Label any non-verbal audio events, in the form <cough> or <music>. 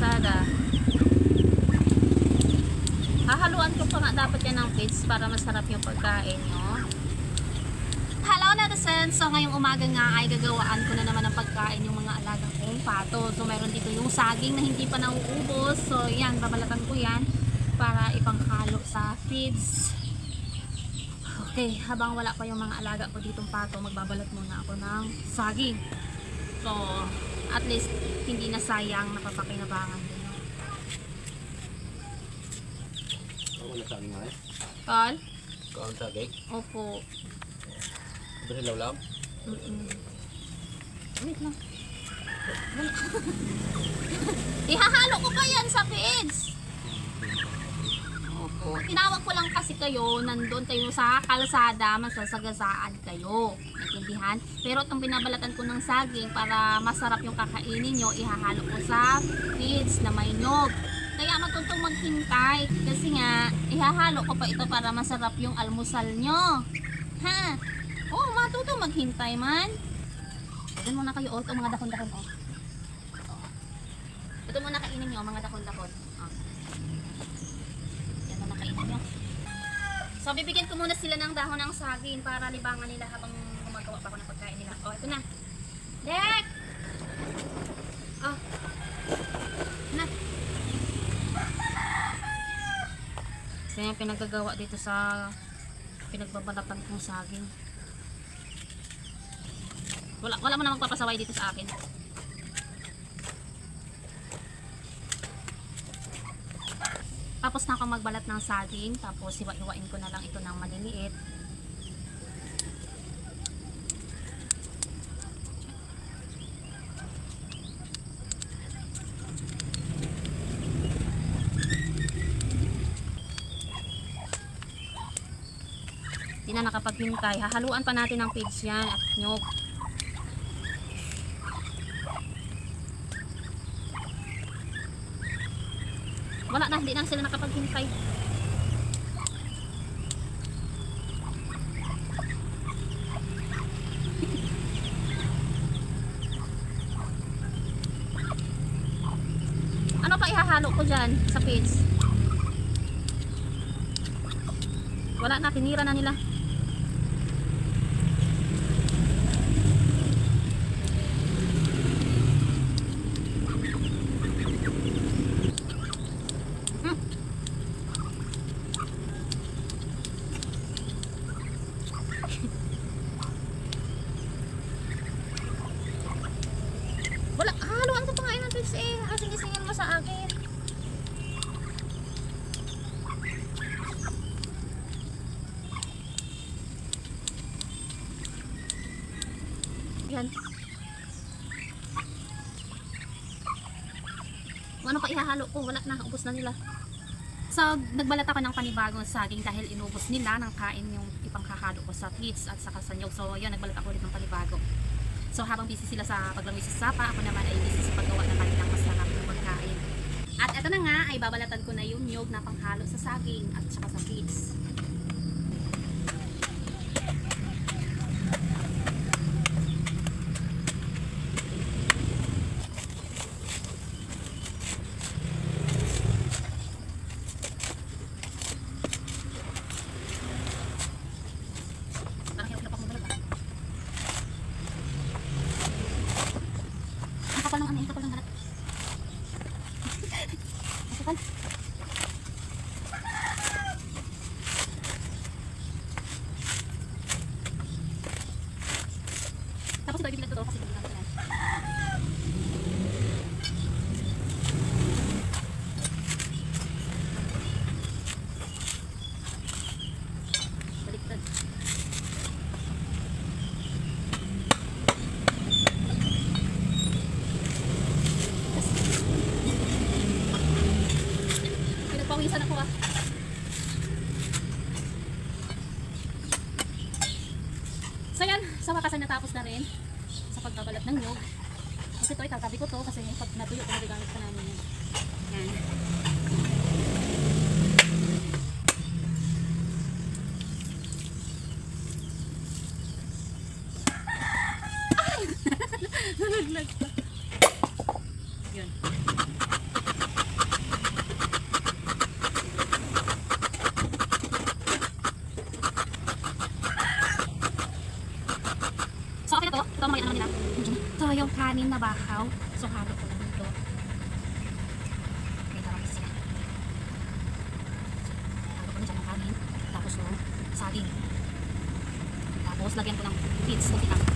kalsada. Hahaluan ko pa nga dapat yan ng feeds para masarap yung pagkain, no? Hello netizens! So ngayong umaga nga ay gagawaan ko na naman ng pagkain yung mga alagang kong pato. So meron dito yung saging na hindi pa nauubos. So yan, babalatan ko yan para ipanghalo sa feeds. Okay, habang wala pa yung mga alaga ko ditong pato, magbabalat muna ako ng saging. So, at least hindi na sayang napapakinabangan din. na sa aking mga eh. Carl? Kaon sa cake. Opo. Rin lawlaw. Mm-mm. Wait lang. Wala. <laughs> Ihahalo ko pa yan sa feeds. Opo. Tinawag ko lang kasi kayo, nandun kayo sa kalsada, masasagasaan kayo. Naintindihan? Pero itong binabalatan ko ng saging para masarap yung kakainin nyo, ihahalo ko sa feeds na may nog. Kaya matutong maghintay. Kasi nga, ihahalo ko pa ito para masarap yung almusal nyo. Ha? Oh, matuto maghintay man. Ito muna kayo, oh, ito mga dahon-dahon, oh. Oh. Ito muna kainin nyo, mga dahon-dahon. Oh. Yan muna kainin nyo. So, bibigyan ko muna sila ng dahon ng saging para libangan nila habang gumagawa pa ako ng pagkain nila. Oh, ito na. Dek! Oh. Na. Kasi yung pinagagawa dito sa pinagbabalatan kong saging. Wala, wala mo na magpapasaway dito sa akin. Tapos na ako magbalat ng saging, tapos hiwa-hiwain ko na lang ito ng maliliit. Hindi na nakapaghintay. Hahaluan pa natin ng pigs yan at nyog. Wala na, hindi na sila nakapaghintay. <laughs> ano pa ihahalo ko dyan sa pigs? Wala na, tinira na nila. Hmm. Wala, haluan ko pa nga ng pigs eh. Asing-isingin mo sa akin. Yan. Ano pa ihahalo ko? Wala na, ubos na nila. So, nagbalat ako ng panibagong saging dahil inubos nila ng kain yung ipanghahalo ko sa feeds at sa nyog. So, yun, nagbalat ako ulit ng panibago. So, habang busy sila sa paglangoy sa sapa, ako naman ay busy sa paggawa ng kanilang masarap pagkain. At ito na nga, ay babalatan ko na yung nyog na panghalo sa saging at saka sa feeds. Parang hirap na pagbabalat ah. Ang kapal ng ano, ang kapal ng balat. Ang kapal. Tapos ito ibibilat ko to kasi hindi. Baliktad. Pinagpawisan ako ah. So yan, sa wakas ay natapos na rin sa pagbabalat ng nyog. Kasi ito, itatabi ko to kasi pag natuyo ko, magagamit pa namin yan. <laughs> Yan. <laughs> Nalaglag pa. Yun. Kanin na bakaw. So, halo ko dito. May tamis yan. Halo ko na dyan ng kanin. Tapos yung saging. Tapos, lagyan ko ng bits na tinang.